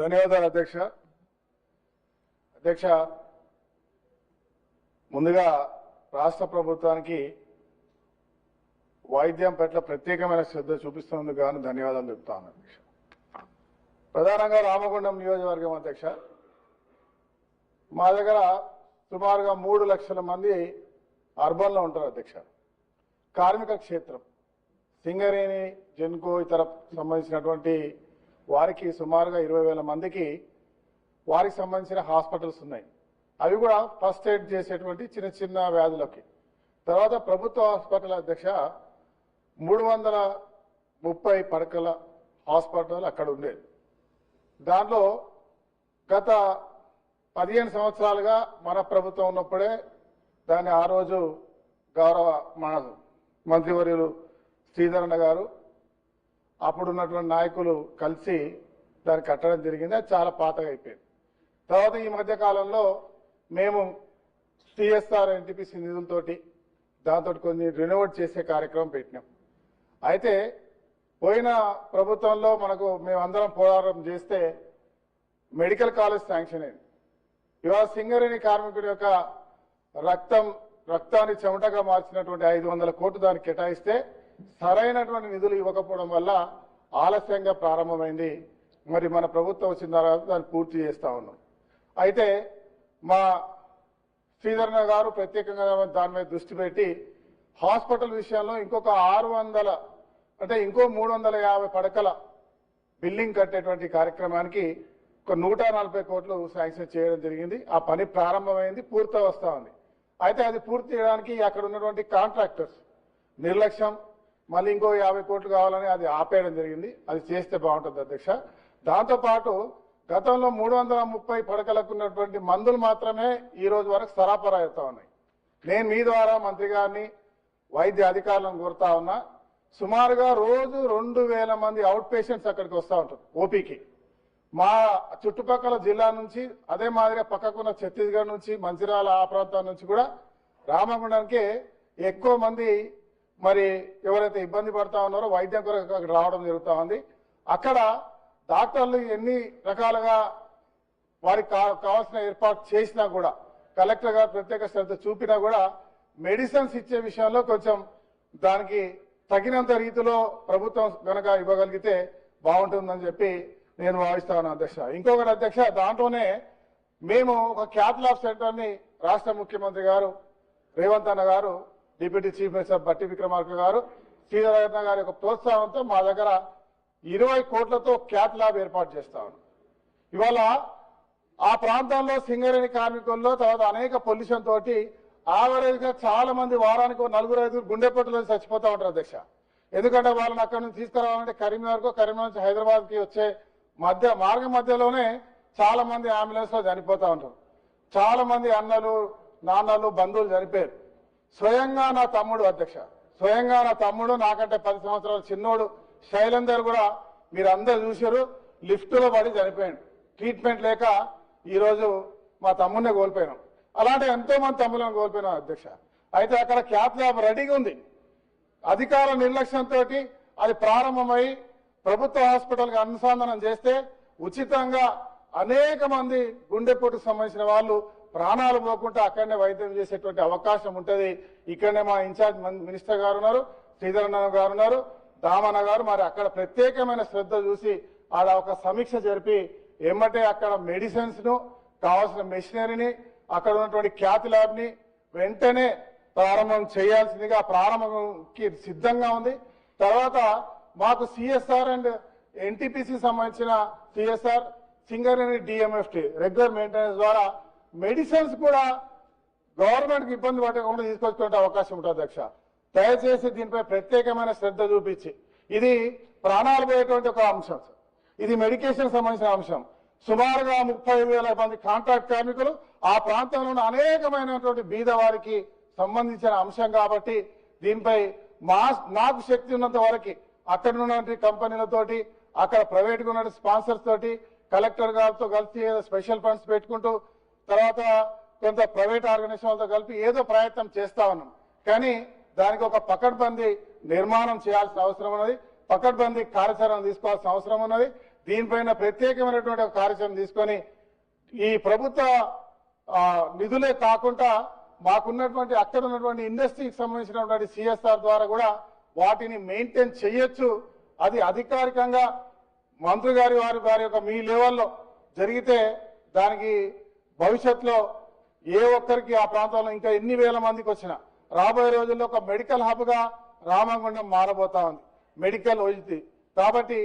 ధన్యవాదాలు అధ్యక్ష. అధ్యక్ష ముందుగా రాష్ట్ర ప్రభుత్వానికి వైద్యం పట్ల ప్రత్యేకమైన శ్రద్ధ చూపిస్తున్నందుకు గాను ధన్యవాదాలు చెప్తాను అధ్యక్ష. ప్రధానంగా రామగుండం నియోజకవర్గం అధ్యక్ష. మా దగ్గర సుమారుగా మూడు లక్షల మంది అర్బన్లో ఉంటారు అధ్యక్ష. కార్మిక క్షేత్రం సింగరేణి జెన్కో ఇతర సంబంధించినటువంటి వారికి సుమారుగా ఇరవై వేల మందికి వారికి సంబంధించిన హాస్పిటల్స్ ఉన్నాయి. అవి కూడా ఫస్ట్ ఎయిడ్ చేసేటువంటి చిన్న చిన్న వ్యాధులకి. తర్వాత ప్రభుత్వ హాస్పిటల్ అధ్యక్ష మూడు వందల ముప్పై పడకల హాస్పిటల్ అక్కడ ఉండేది దాంట్లో గత పదిహేను సంవత్సరాలుగా మన ప్రభుత్వం ఉన్నప్పుడే దాన్ని ఆ రోజు గౌరవ మన మంత్రివర్యులు శ్రీధరణ గారు అప్పుడు ఉన్నటువంటి నాయకులు కలిసి దాన్ని కట్టడం జరిగింది. అది చాలా పాతగా అయిపోయింది తర్వాత ఈ మధ్య కాలంలో మేము సిఎస్ఆర్ ఎన్టీపీసీ నిధులతోటి దాంతో కొన్ని రినోవేట్ చేసే కార్యక్రమం పెట్టినాం. అయితే పోయిన ప్రభుత్వంలో మనకు మేమందరం పోరాటం చేస్తే మెడికల్ కాలేజ్ శాంక్షన్ అయింది. ఇవాళ సింగరేణి కార్మికుడి యొక్క రక్తం రక్తాన్ని చెమటగా మార్చినటువంటి ఐదు వందల కోట్లు దానికి కేటాయిస్తే సరైనటువంటి నిధులు ఇవ్వకపోవడం వల్ల ఆలస్యంగా ప్రారంభమైంది. మరి మన ప్రభుత్వం వచ్చిన తర్వాత దాన్ని పూర్తి చేస్తూ ఉన్నాం. అయితే మా శ్రీధరణ గారు ప్రత్యేకంగా దాని మీద దృష్టి పెట్టి హాస్పిటల్ విషయంలో ఇంకొక ఆరు వందల అంటే ఇంకో మూడు వందల యాభై పడకల బిల్డింగ్ కట్టేటువంటి కార్యక్రమానికి ఒక నూట నలభై కోట్లు శాంక్షన్ చేయడం జరిగింది. ఆ పని ప్రారంభమైంది పూర్తి వస్తూ ఉంది. అయితే అది పూర్తి చేయడానికి అక్కడ ఉన్నటువంటి కాంట్రాక్టర్స్ నిర్లక్ష్యం మళ్ళీ ఇంకో యాభై కోట్లు కావాలని అది ఆపేయడం జరిగింది. అది చేస్తే బాగుంటుంది అధ్యక్ష. దాంతోపాటు గతంలో మూడు వందల ముప్పై పడకలకు ఉన్నటువంటి మందులు మాత్రమే ఈ రోజు వరకు సరఫరా అవుతా ఉన్నాయి. నేను మీ ద్వారా మంత్రి గారిని వైద్య అధికారులను కోరుతా ఉన్నా సుమారుగా రోజు రెండు వేల మంది అవుట్ పేషెంట్స్ అక్కడికి వస్తూ ఉంటారు ఓపీకి. మా చుట్టుపక్కల జిల్లా నుంచి అదే మాదిరిగా పక్కకున్న ఛత్తీస్గఢ్ నుంచి మంచిర్యాల ఆ ప్రాంతం నుంచి కూడా రామగుండానికి ఎక్కువ మంది మరి ఎవరైతే ఇబ్బంది పడతా ఉన్నారో వైద్యం కొరకు అక్కడ రావడం జరుగుతూ ఉంది. అక్కడ డాక్టర్లు ఎన్ని రకాలుగా వారికి కావాల్సిన ఏర్పాటు చేసినా కూడా కలెక్టర్ గారు ప్రత్యేక శ్రద్ధ చూపినా కూడా మెడిసిన్స్ ఇచ్చే విషయంలో కొంచెం దానికి తగినంత రీతిలో ప్రభుత్వం గనక ఇవ్వగలిగితే బాగుంటుందని చెప్పి నేను భావిస్తాను అధ్యక్ష. ఇంకొకటి అధ్యక్ష దాంట్లోనే మేము ఒక క్యాట్లాబ్ సెంటర్ని రాష్ట్ర ముఖ్యమంత్రి గారు రేవంత్ అన్న గారు డిప్యూటీ చీఫ్ మినిస్టర్ బట్టి విక్రమార్క గారు శ్రీధరన్న గారి యొక్క ప్రోత్సాహంతో మా దగ్గర ఇరవై కోట్లతో క్యాట్ ల్యాబ్ ఏర్పాటు చేస్తా ఇవాళ ఆ ప్రాంతంలో సింగరేణి కార్మికుల్లో తర్వాత అనేక పొల్యూషన్ తోటి ఆవరేజ్గా చాలా మంది వారానికి నలుగురు ఐదుగురు గుండెపట్టులో చచ్చిపోతా ఉంటారు అధ్యక్ష. ఎందుకంటే వాళ్ళని అక్కడ నుంచి తీసుకురావాలంటే కరీంనగర్ కరీంనగర్ నుంచి హైదరాబాద్కి వచ్చే మధ్య మార్గ మధ్యలోనే చాలా మంది అంబులెన్స్లో చనిపోతా ఉంటారు. చాలా మంది అన్నలు నాన్నలు బంధువులు చనిపోయారు. స్వయంగా నా తమ్ముడు అధ్యక్ష. స్వయంగా నా తమ్ముడు నాకంటే పది సంవత్సరాల చిన్నోడు శైలందర్ కూడా మీరు అందరు చూశారు లిఫ్ట్లో పడి చనిపోయాడు. ట్రీట్మెంట్ లేక ఈరోజు మా తమ్ముడిని కోల్పోయినాం. అలాంటి ఎంతో మంది తమ్ములను కోల్పోయినాం అధ్యక్ష. అయితే అక్కడ క్యాప్ ల్యాబ్ రెడీగా ఉంది. అధికార నిర్లక్ష్యంతో అది ప్రారంభమై ప్రభుత్వ హాస్పిటల్కి అనుసంధానం చేస్తే ఉచితంగా అనేక మంది గుండెపోటుకు సంబంధించిన వాళ్ళు ప్రాణాలు పోకుండా అక్కడనే వైద్యం చేసేటువంటి అవకాశం ఉంటుంది. ఇక్కడనే మా ఇన్ఛార్జ్ మన్- మినిస్టర్ గారు ఉన్నారు శ్రీధరణ గారు ఉన్నారు దామన్న గారు మరి అక్కడ ప్రత్యేకమైన శ్రద్ధ చూసి ఆడ ఒక సమీక్ష జరిపి ఏమంటే అక్కడ మెడిసిన్స్ను కావాల్సిన మెషినరీని అక్కడ ఉన్నటువంటి ఖ్యాతి ల్యాబ్ని వెంటనే ప్రారంభం చేయాల్సిందిగా ప్రారంభంకి సిద్ధంగా ఉంది. తర్వాత మాకు సిఎస్ఆర్ అండ్ ఎన్టీపీసీ సంబంధించిన CSR Singareni DMFT regular maintenance ద్వారా మెడిసిన్స్ కూడా గవర్నమెంట్కి ఇబ్బంది పడకుండా తీసుకొచ్చుకునే అవకాశం ఉంటుంది అధ్యక్ష. దయచేసి దీనిపై ప్రత్యేకమైన శ్రద్ధ చూపించి ఇది ప్రాణాలు పోయేటువంటి ఒక అంశం. ఇది మెడికేషన్ సంబంధించిన అంశం. సుమారుగా ముప్పై వేల మంది కాంట్రాక్ట్ కార్మికులు ఆ ప్రాంతంలో ఉన్న అనేకమైనటువంటి బీద వారికి సంబంధించిన అంశం కాబట్టి దీనిపై మా నాకు శక్తి ఉన్నంత వరకు అక్కడ ఉన్నటువంటి కంపెనీలతోటి అక్కడ ప్రైవేట్గా ఉన్న స్పాన్సర్స్ తోటి కలెక్టర్ గారితో కలిసి ఏదో స్పెషల్ ఫండ్స్ పెట్టుకుంటూ తర్వాత కొంత ప్రైవేట్ ఆర్గనైజేషన్లతో కలిపి ఏదో ప్రయత్నం చేస్తా ఉన్నాం. కానీ దానికి ఒక పకడ్బందీ నిర్మాణం చేయాల్సిన అవసరం ఉన్నది. పకడ్బందీ కార్యాచరణ తీసుకోవాల్సిన అవసరం ఉన్నది. దీనిపైన ప్రత్యేకమైనటువంటి ఒక కార్యాచరణ తీసుకొని ఈ ప్రభుత్వ నిధులే కాకుండా మాకున్నటువంటి అక్కడ ఉన్నటువంటి ఇండస్ట్రీకి సంబంధించినటువంటి సిఎస్ఆర్ ద్వారా కూడా వాటిని మెయింటైన్ చేయొచ్చు. అది అధికారికంగా మంత్రి గారి వారి వారి యొక్క మీ లెవెల్లో జరిగితే దానికి భవిష్యత్తులో ఏ ఒక్కరికి ఆ ప్రాంతంలో ఇంకా ఎన్ని వేల మందికి వచ్చినా రాబోయే రోజుల్లో ఒక మెడికల్ హబ్గా రామగుండం మారబోతా ఉంది. మెడికల్ ఒజితి కాబట్టి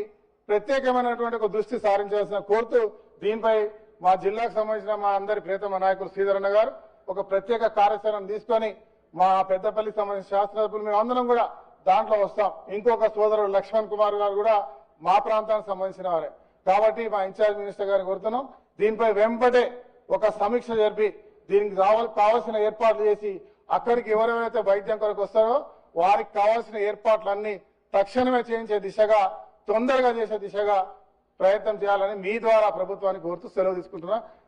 ప్రత్యేకమైనటువంటి ఒక దృష్టి సారించాల్సిన కోరుతూ దీనిపై మా జిల్లాకు సంబంధించిన మా అందరి ప్రియతమ నాయకులు శ్రీధరన్న గారు ఒక ప్రత్యేక కార్యాచరణ తీసుకొని మా పెద్దపల్లికి సంబంధించిన శాస్త్రజ్ఞులు మేము అందరం కూడా దాంట్లో వస్తాం. ఇంకొక సోదరుడు లక్ష్మణ్ కుమార్ గారు కూడా మా ప్రాంతానికి సంబంధించిన వారే. కాబట్టి మా ఇన్ఛార్జ్ మినిస్టర్ గారిని కోరుతున్నాం. దీనిపై వెంబడే ఒక సమీక్ష జరిపి దీనికి రావాలి కావాల్సిన ఏర్పాట్లు చేసి అక్కడికి ఎవరెవరైతే వైద్యం కొరకు వస్తారో వారికి కావాల్సిన ఏర్పాట్లన్నీ తక్షణమే చేయించే దిశగా తొందరగా చేసే దిశగా ప్రయత్నం చేయాలని మీ ద్వారా ప్రభుత్వానికి కోరుతూ సెలవు తీసుకుంటున్నా.